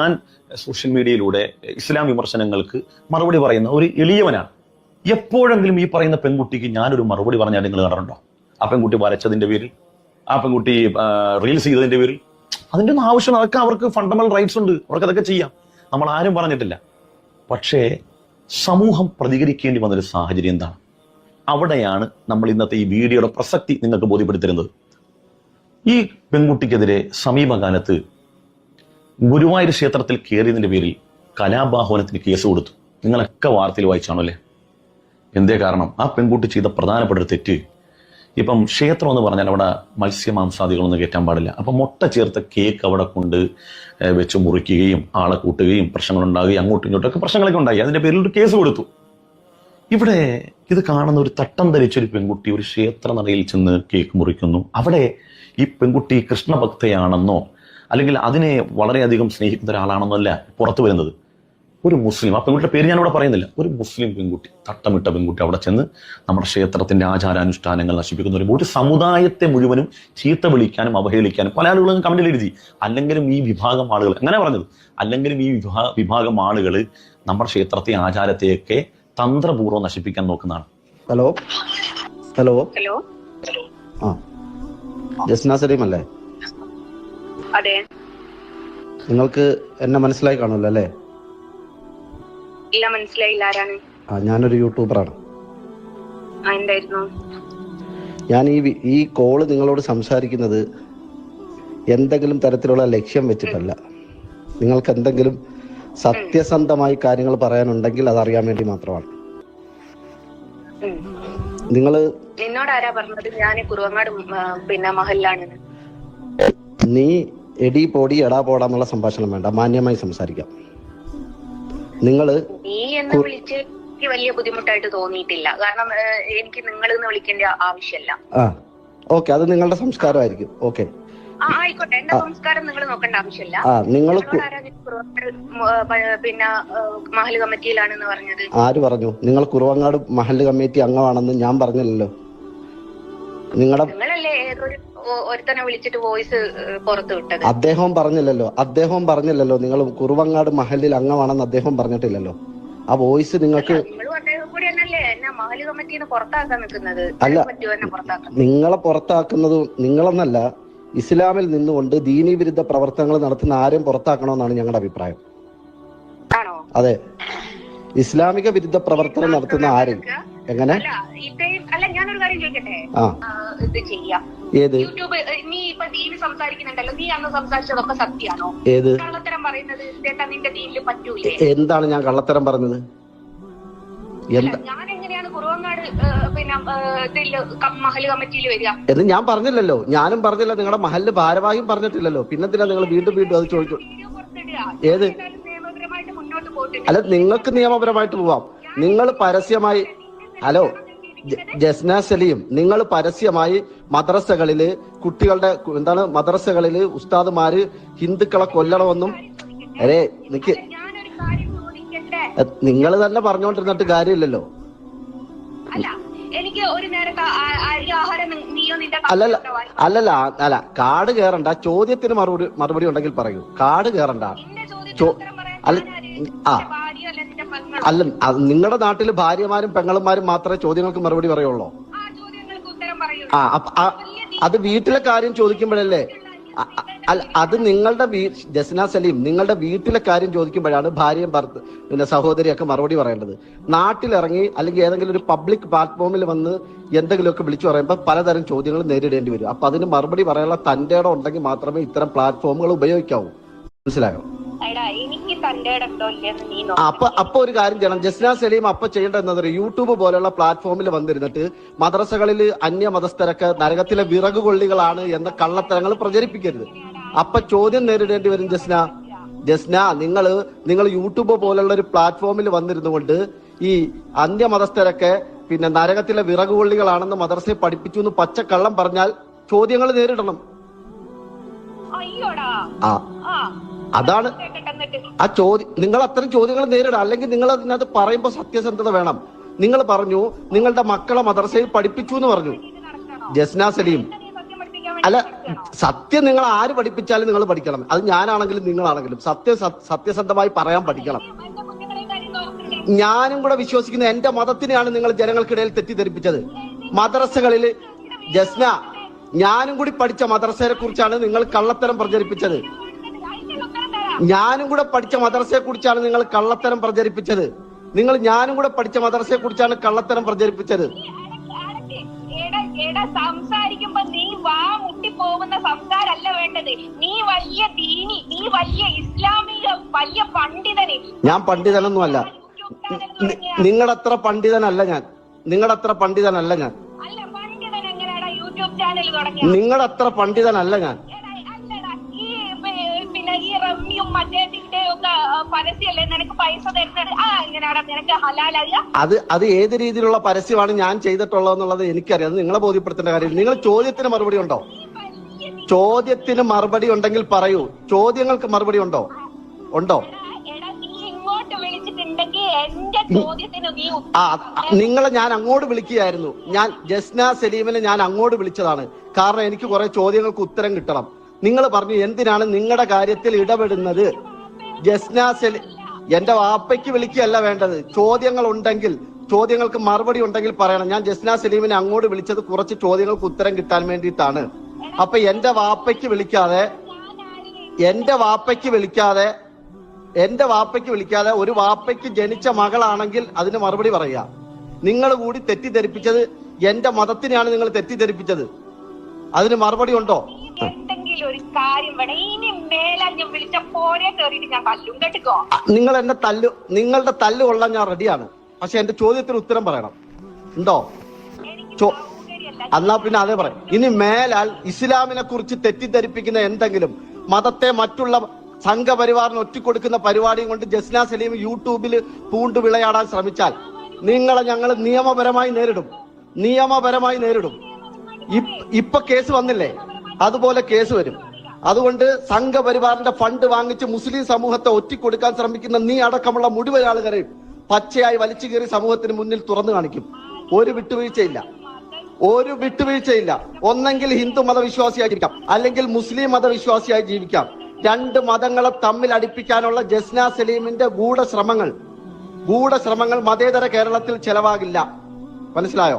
ഞാൻ സോഷ്യൽ മീഡിയയിലൂടെ ഇസ്ലാം വിമർശനങ്ങൾക്ക് മറുപടി പറയുന്ന ഒരു എളിയവനാണ്. എപ്പോഴെങ്കിലും ഈ പറയുന്ന പെൺകുട്ടിക്ക് ഞാനൊരു മറുപടി പറഞ്ഞാൽ നിങ്ങൾ കണ്ടിട്ടുണ്ടോ ആ പെൺകുട്ടി വരച്ചതിന്റെ പേരിൽ? ആ പെൺകുട്ടി റീൽസ് ചെയ്തതിന്റെ പേരിൽ? അതിന്റെ ഒന്നും ആവശ്യം അതൊക്കെ അവർക്ക് ഫണ്ടമെന്റൽ റൈറ്റ്സ് ഉണ്ട്. അവർക്ക് അതൊക്കെ ചെയ്യാം. നമ്മൾ ആരും പറഞ്ഞിട്ടില്ല. പക്ഷേ സമൂഹം പ്രതികരിക്കേണ്ടി വന്നൊരു സാഹചര്യം എന്താണ്? അവിടെയാണ് നമ്മൾ ഇന്നത്തെ ഈ വീഡിയോയുടെ പ്രസക്തി നിങ്ങൾക്ക് ബോധ്യപ്പെടുത്തരുന്നത് ഈ പെൺകുട്ടിക്കെതിരെ സമീപകാലത്ത് ഗുരുവായൂർ ക്ഷേത്രത്തിൽ കയറിയതിന്റെ പേരിൽ കലാബാഹവനത്തിന് കേസ് കൊടുത്തു. നിങ്ങളൊക്കെ വാർത്തയിൽ വായിച്ചാണോ അല്ലേ? എന്തേ കാരണം? ആ പെൺകുട്ടി ചെയ്ത പ്രധാനപ്പെട്ട ഒരു തെറ്റ്. ഇപ്പം ക്ഷേത്രം എന്ന് പറഞ്ഞാൽ അവിടെ മത്സ്യമാംസാദികളൊന്നും കയറ്റാൻ പാടില്ല. അപ്പം മുട്ട ചേർത്ത കേക്ക് അവിടെ കൊണ്ട് വെച്ച് മുറിക്കുകയും ആളെ കൂട്ടുകയും പ്രശ്നങ്ങളുണ്ടാകുകയും അങ്ങോട്ടും ഇങ്ങോട്ടൊക്കെ പ്രശ്നങ്ങളൊക്കെ ഉണ്ടായി. അതിന്റെ പേരിൽ ഒരു കേസ് കൊടുത്തു. ഇവിടെ ഇത് കാണുന്ന ഒരു തട്ടം ധരിച്ചൊരു പെൺകുട്ടി ഒരു ക്ഷേത്ര നടയിൽ ചെന്ന് കേക്ക് മുറിക്കുന്നു. അവിടെ ഈ പെൺകുട്ടി കൃഷ്ണഭക്തയാണെന്നോ അല്ലെങ്കിൽ അതിനെ വളരെയധികം സ്നേഹിക്കുന്ന ഒരാളാണെന്നല്ല പുറത്തു വരുന്നത്. ഒരു മുസ്ലിം ആ പെൺകുട്ടിയുടെ പേര് ഞാനിവിടെ പറയുന്നില്ല. ഒരു മുസ്ലിം പെൺകുട്ടി തട്ടമിട്ട പെൺകുട്ടി അവിടെ ചെന്ന് നമ്മുടെ ക്ഷേത്രത്തിന്റെ ആചാരാനുഷ്ഠാനങ്ങൾ നശിപ്പിക്കുന്ന ഒരു ഒരു സമുദായത്തെ മുഴുവനും ചീത്ത വിളിക്കാനും അവഹേളിക്കാനും പല ആളുകളും കമന്റിൽ എഴുതി അല്ലെങ്കിലും ഈ വിഭാഗം ആളുകൾ അങ്ങനെ പറഞ്ഞത് അല്ലെങ്കിലും ഈ വിഭാ വിഭാഗം ആളുകൾ നമ്മുടെ ക്ഷേത്രത്തെ ആചാരത്തെയൊക്കെ തന്ത്രപൂർവം നശിപ്പിക്കാൻ നോക്കുന്നതാണ്. ഹലോ? ഹലോ? ഹലോ? ആ. ജസ്ന സലീം അല്ലേ? അതെ. നിങ്ങൾക്ക് എന്നെ മനസ്സിലായി കാണുമല്ലോ അല്ലേ? ഇല്ല മനസ്സിലായില്ല. ആരാണ്? ആ ഞാനൊരു യൂട്യൂബറാണ്. എന്തായിരുന്നു? ഞാൻ ഈ വി- ഈ കോൾ നിങ്ങളോട് സംസാരിക്കുന്നത് എന്തെങ്കിലും തരത്തിലുള്ള ലക്ഷ്യം വെച്ചിട്ടല്ല. നിങ്ങൾക്ക് എന്തെങ്കിലും സത്യസന്ധമായി കാര്യങ്ങൾ പറയാനുണ്ടെങ്കിൽ അത് അറിയാൻ വേണ്ടി മാത്രമാണ്. ഉം. നിങ്ങൾ നിന്നോട് ആരാ പറഞ്ഞത്? ഞാൻ കുറുവങ്ങാട് ഉം, ആ, പിന്നെ മഹലിലാണ്. നീ എടി പോടി എടാ പോടാന്നുള്ള സംഭാഷണം വേണ്ട. മാന്യമായി സംസാരിക്കാം. നിങ്ങൾ നീ എന്ന് വിളിച്ച് വലിയ ബുദ്ധിമുട്ടായിട്ട് തോന്നിയിട്ടില്ല. കാരണം എനിക്ക് നിങ്ങൾ വിളിക്കേണ്ട ആവശ്യമല്ല. ആ ഓക്കെ അത് നിങ്ങളുടെ സംസ്കാരമായിരിക്കും. ഓക്കെ. ആയിക്കോട്ടെ. എന്റെ സംസ്കാരം നിങ്ങൾ നോക്കേണ്ട ആവശ്യമില്ല. നിങ്ങൾ പിന്നെ ആ, മഹൽ കമ്മിറ്റിയിലാണെന്ന് പറഞ്ഞത്? ആര് പറഞ്ഞു? നിങ്ങൾ കുറുവങ്ങാട് മഹൽ കമ്മിറ്റി അംഗമാണെന്ന് ഞാൻ പറഞ്ഞില്ലല്ലോ. നിങ്ങളുടെ നിങ്ങളല്ലേ ഒരുത്തനെ വിളിച്ചിട്ട് വോയിസ് പുറത്തു വിട്ടത്? അദ്ദേഹം പറഞ്ഞില്ലല്ലോ. അദ്ദേഹം പറഞ്ഞില്ലല്ലോ. നിങ്ങൾ കുറുവങ്ങാട് മഹലിൽ അംഗമാണെന്ന് അദ്ദേഹം പറഞ്ഞിട്ടില്ലല്ലോ. ആ വോയിസ് നിങ്ങൾക്ക് അല്ല. നിങ്ങളെ പുറത്താക്കുന്നത് നിങ്ങളെന്നല്ല ഇസ്ലാമിൽ നിന്നുകൊണ്ട് ദീനീ വിരുദ്ധ പ്രവർത്തനങ്ങൾ നടത്തുന്ന ആരും പുറത്താക്കണമെന്നാണ് ഞങ്ങളുടെ അഭിപ്രായം. അതെ. ഇസ്ലാമിക വിരുദ്ധ പ്രവർത്തനം നടത്തുന്ന ആരും. എങ്ങനെ? അല്ല ഞാനൊരു കാര്യം ചോദിക്കട്ടെ? ഇത് ചെയ്യാം. ഏത്? യൂട്യൂബ് നീ ഇപ്പൊ ദീന് സംസാരിക്കുന്നുണ്ടല്ലോ. നീ അന്ന് സംസാരിച്ചതൊക്കെ സത്യാണോ ഏത്? കള്ളത്തരം പറയുന്നത് ചേട്ടാ നിന്റെ ദീനിൽ പറ്റൂലേ? എന്താണ് ഞാൻ കള്ളത്തരം പറഞ്ഞത്? ഞാൻ എങ്ങനെയാണ് കുറുവങ്ങാട് പിന്നെ മഹൽ കമ്മിറ്റിയിൽ വരിക? എന്ന് ഞാൻ പറഞ്ഞില്ലല്ലോ. ഞാനും പറഞ്ഞില്ല. നിങ്ങളുടെ മഹൽ ഭാരവാഹിയും പറഞ്ഞിട്ടില്ലല്ലോ. പിന്നെന്തിനാ നിങ്ങൾ വീണ്ടും വീണ്ടും അത് ചോദിച്ചു ഏത്? അല്ല നിങ്ങൾക്ക് നിയമപരമായിട്ട് പോവാം. നിങ്ങൾ പരസ്യമായി ഹലോ ജസ്ന സലീം നിങ്ങൾ പരസ്യമായി മദ്രസകളിൽ കുട്ടികളുടെ എന്താണ് മദ്രസകളിൽ ഉസ്താദുമാര് ഹിന്ദുക്കളെ കൊല്ലണമെന്നും അരേ നിക്ക് നിങ്ങൾ തന്നെ പറഞ്ഞുകൊണ്ടിരുന്നിട്ട് കാര്യമില്ലല്ലോ. എനിക്ക് ഒരു നേരത്തെ അല്ലല്ല അല്ലല്ല അല്ല കാട് കയറണ്ട ചോദ്യത്തിന് മറുപടി മറുപടി ഉണ്ടെങ്കിൽ പറയൂ. കാട് കേറണ്ട. ചോ- അല്ല, ആ. അല്ല നിങ്ങളുടെ നാട്ടിൽ ഭാര്യമാരും പെങ്ങളുമാരും മാത്രമേ ചോദ്യങ്ങൾക്ക് മറുപടി പറയുള്ളൂ? ആ അത് വീട്ടിലെ കാര്യം ചോദിക്കുമ്പോഴല്ലേ? അല്ല അത് നിങ്ങളുടെ വീ ജസ്ന സലീം നിങ്ങളുടെ വീട്ടിലെ കാര്യം ചോദിക്കുമ്പോഴാണ് ഭാര്യയും ഭർത്ത പിന്നെ സഹോദരിയൊക്കെ മറുപടി പറയേണ്ടത്. നാട്ടിലിറങ്ങി അല്ലെങ്കിൽ ഏതെങ്കിലും ഒരു പബ്ലിക് പ്ലാറ്റ്ഫോമിൽ വന്ന് എന്തെങ്കിലുമൊക്കെ വിളിച്ചു പറയുമ്പോൾ പലതരം ചോദ്യങ്ങൾ നേരിടേണ്ടി വരും. അപ്പൊ അതിന് മറുപടി പറയാനുള്ള തന്റെ ഉണ്ടെങ്കിൽ മാത്രമേ ഇത്തരം പ്ലാറ്റ്ഫോമുകൾ ഉപയോഗിക്കാവൂ. മനസ്സിലായോ? അപ്പൊ അപ്പൊ ഒരു കാര്യം ചെയ്യണം. ജസ്ന സലീം അപ്പൊ ചെയ്യേണ്ടത് യൂട്യൂബ് പോലെയുള്ള പ്ലാറ്റ്ഫോമിൽ വന്നിരുന്നിട്ട് മദ്രസകളിൽ അന്യ മതസ്ഥരൊക്കെ നരകത്തിലെ വിറക് കൊള്ളികളാണ് എന്ന കള്ളത്തരങ്ങൾ പ്രചരിപ്പിക്കരുത്. അപ്പൊ ചോദ്യം നേരിടേണ്ടി വരും ജസ്ന. ജസ്ന നിങ്ങൾ നിങ്ങൾ യൂട്യൂബ് പോലുള്ള ഒരു പ്ലാറ്റ്ഫോമിൽ വന്നിരുന്നു കൊണ്ട് ഈ അന്യ മതസ്ഥരൊക്കെ പിന്നെ നരകത്തിലെ വിറകുകൊള്ളികളാണെന്ന് മദ്രസയെ പഠിപ്പിച്ചു എന്ന് പച്ചക്കള്ളം പറഞ്ഞാൽ ചോദ്യങ്ങൾ നേരിടണം. ആ. അതാണ് ആ ചോദ്യം നിങ്ങൾ അത്തരം ചോദ്യങ്ങൾ നേരിടാം. അല്ലെങ്കിൽ നിങ്ങൾ അതിനകത്ത് പറയുമ്പോൾ സത്യസന്ധത വേണം. നിങ്ങൾ പറഞ്ഞു നിങ്ങളുടെ മക്കളെ മദ്രസയിൽ പഠിപ്പിച്ചു എന്ന് പറഞ്ഞു. ജസ്ന സലീം. അല്ല സത്യം നിങ്ങൾ ആര് പഠിപ്പിച്ചാലും നിങ്ങൾ പഠിക്കണം. അത് ഞാനാണെങ്കിലും നിങ്ങളാണെങ്കിലും സത്യം സത്യസന്ധമായി പറയാൻ പഠിക്കണം. ഞാനും കൂടെ വിശ്വസിക്കുന്ന എന്റെ മതത്തിനെയാണ് നിങ്ങൾ ജനങ്ങൾക്കിടയിൽ തെറ്റിദ്ധരിപ്പിച്ചത്. മദ്രസകളിൽ ജസ്ന ഞാനും കൂടി പഠിച്ച മദ്രസയെ കുറിച്ചാണ് നിങ്ങൾ കള്ളത്തരം പ്രചരിപ്പിച്ചത്. ഞാനും കൂടെ പഠിച്ച മദ്രസയെ കുറിച്ചാണ് നിങ്ങൾ കള്ളത്തരം പ്രചരിപ്പിച്ചത്. നിങ്ങൾ ഞാനും കൂടെ പഠിച്ച മദ്രസയെ കുറിച്ചാണ് കള്ളത്തരം പ്രചരിപ്പിച്ചത്. സംസാരിക്കുമ്പോ നീ വാ മുട്ടി പോകുന്ന സംസാരല്ല വേണ്ടത്. നീ വലിയ ദീനി നീ വലിയ ഇസ്ലാമിക വലിയ പണ്ഡിതന്. ഞാൻ പണ്ഡിതനൊന്നുമല്ല നിങ്ങളത്ര പണ്ഡിതനല്ല ഞാൻ. നിങ്ങളത്ര പണ്ഡിതനല്ല ഞാൻ. അല്ല നിങ്ങളത്ര പണ്ഡിതനല്ല ഞാൻ. മറ്റേതിന്റെ ഒക്കെ പരസ്യമല്ലേ? നിനക്ക് പൈസ തരുന്നത്? ആ നിനക്ക് ഹലാലായ. അത് അത് ഏത് രീതിയിലുള്ള പരസ്യമാണ് ഞാൻ ചെയ്തിട്ടുള്ളതെന്നുള്ളത് എനിക്കറിയാം. അത് നിങ്ങളെ ബോധ്യപ്പെടുത്തേണ്ട കാര്യം നിങ്ങൾ ചോദ്യത്തിന് മറുപടി ഉണ്ടോ? ചോദ്യത്തിന് മറുപടി ഉണ്ടെങ്കിൽ പറയൂ. ചോദ്യങ്ങൾക്ക് മറുപടി ഉണ്ടോ? ഉണ്ടോ? ആ, നിങ്ങളെ ഞാൻ അങ്ങോട്ട് വിളിക്കുകയായിരുന്നു. ഞാൻ ജസ്ന സലീമിനെ ഞാൻ അങ്ങോട്ട് വിളിച്ചതാണ്. കാരണം എനിക്ക് കുറെ ചോദ്യങ്ങൾക്ക് ഉത്തരം കിട്ടണം. നിങ്ങൾ പറഞ്ഞു എന്തിനാണ് നിങ്ങളുടെ കാര്യത്തിൽ ഇടപെടുന്നത്? ജസ്ന എന്റെ വാപ്പയ്ക്ക് വിളിക്കുകയല്ല വേണ്ടത്. ചോദ്യങ്ങൾ ഉണ്ടെങ്കിൽ ചോദ്യങ്ങൾക്ക് മറുപടി ഉണ്ടെങ്കിൽ പറയണം. ഞാൻ ജസ്ന സലീമിനെ അങ്ങോട്ട് വിളിച്ചത് കുറച്ച് ചോദ്യങ്ങൾക്ക് ഉത്തരം കിട്ടാൻ വേണ്ടിയിട്ടാണ്. അപ്പൊ എന്റെ വാപ്പയ്ക്ക് വിളിക്കാതെ എന്റെ വാപ്പയ്ക്ക് വിളിക്കാതെ എന്റെ വാപ്പയ്ക്ക് വിളിക്കാതെ ഒരു വാപ്പയ്ക്ക് ജനിച്ച മകളാണെങ്കിൽ അതിന് മറുപടി പറയുക. നിങ്ങൾ കൂടി തെറ്റിദ്ധരിപ്പിച്ചത് എന്റെ മതത്തിനെയാണ് നിങ്ങൾ തെറ്റിദ്ധരിപ്പിച്ചത്. അതിന് മറുപടി ഉണ്ടോ? ഒരു കാര്യം വേണം. ഇനി മേലെ ഞാൻ വിളിച്ച പോരെ കയറിയിട്ട് ഞാൻ തല്ലും. കേട്ടോ നിങ്ങൾ എന്നെ തല്ലു നിങ്ങളുടെ തല്ലു കൊള്ളാൻ ഞാൻ റെഡിയാണ്. പക്ഷെ എന്റെ ചോദ്യത്തിന് ഉത്തരം പറയണം. ഉണ്ടോ? അന്നാ എന്നാ പിന്നെ അതേ പറയാം ഇനി മേലാൽ ഇസ്ലാമിനെ കുറിച്ച് തെറ്റിദ്ധരിപ്പിക്കുന്ന എന്തെങ്കിലും മതത്തെ മറ്റുള്ള സംഘപരിവാറിന് ഒറ്റിക്കൊടുക്കുന്ന പരിപാടിയും കൊണ്ട് ജസ്ന സലീം യൂട്യൂബിൽ പൂണ്ടു വിളയാടാൻ ശ്രമിച്ചാൽ നിങ്ങളെ ഞങ്ങൾ നിയമപരമായി നേരിടും. നിയമപരമായി നേരിടും. ഇപ്- ഇപ്പൊ കേസ് വന്നില്ലേ? അതുപോലെ കേസ് വരും. അതുകൊണ്ട് സംഘപരിവാറിന്റെ ഫണ്ട് വാങ്ങിച്ച് മുസ്ലിം സമൂഹത്തെ ഒറ്റിക്കൊടുക്കാൻ ശ്രമിക്കുന്ന നീ അടക്കമുള്ള മുഴുവൻ ആളുകളെയും പച്ചയായി വലിച്ചു കയറി സമൂഹത്തിന് മുന്നിൽ തുറന്നു കാണിക്കും. ഒരു വിട്ടുവീഴ്ചയില്ല. ഒരു വിട്ടുവീഴ്ചയില്ല. ഒന്നെങ്കിൽ ഹിന്ദു മതവിശ്വാസിയായി ജീവിക്കാം അല്ലെങ്കിൽ മുസ്ലിം മതവിശ്വാസിയായി ജീവിക്കാം. രണ്ട് മതങ്ങളെ തമ്മിൽ അടുപ്പിക്കാനുള്ള ജസ്ന സലീമിന്റെ ഗൂഢശ്രമങ്ങൾ. ഗൂഢശ്രമങ്ങൾ മതേതര കേരളത്തിൽ ചെലവാകില്ല. മനസ്സിലായോ?